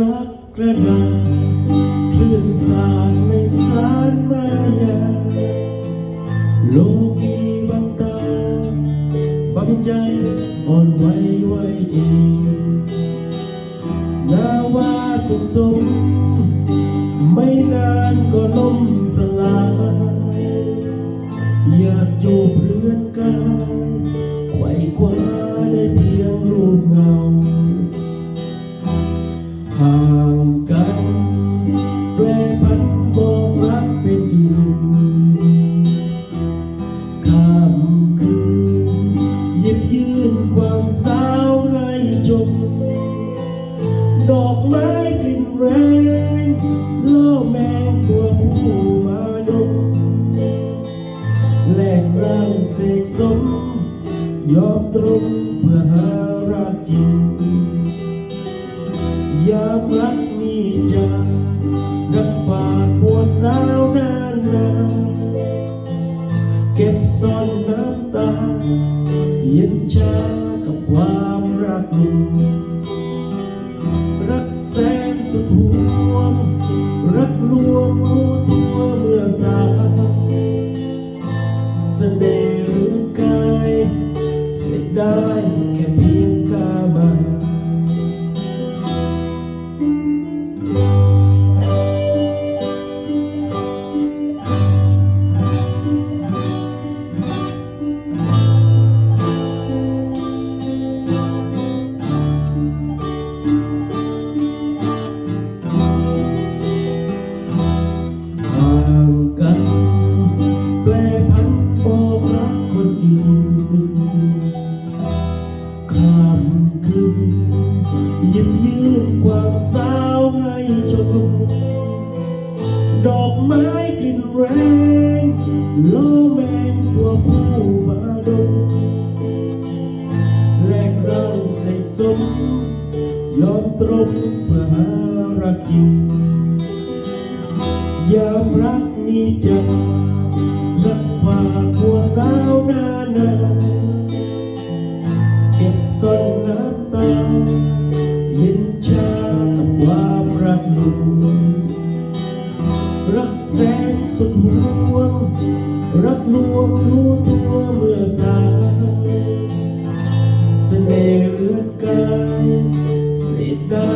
รักกระดาษคลื่นสาดไม่สารมายาโลกีบังตาบังใจอ่อนไหวไหวเองนาวาสุขสม ไม่นานก็ล่ม ไม้กลิ่นแรงล่อแมงตัวผู้มาดมแหลกร่างเสกสม ยอมตรงเพื่อหารักจริงยามรักมีจากรักฝากปวดร้าวนานนานเก็บซ่อนน้ำตา เย็นชา สาวให้ชมดอกไม้กลิ่นแรงล่อแมงตัวผู้มาดมแลกเร่าเสกสม ยอมตรงเพื่อหารักจริงยามรักนี้จา แสนสุดห่วง รักลวงรู้ตัวเมื่อสายเสน่ห์เรือนกายเสียได้แค่เพี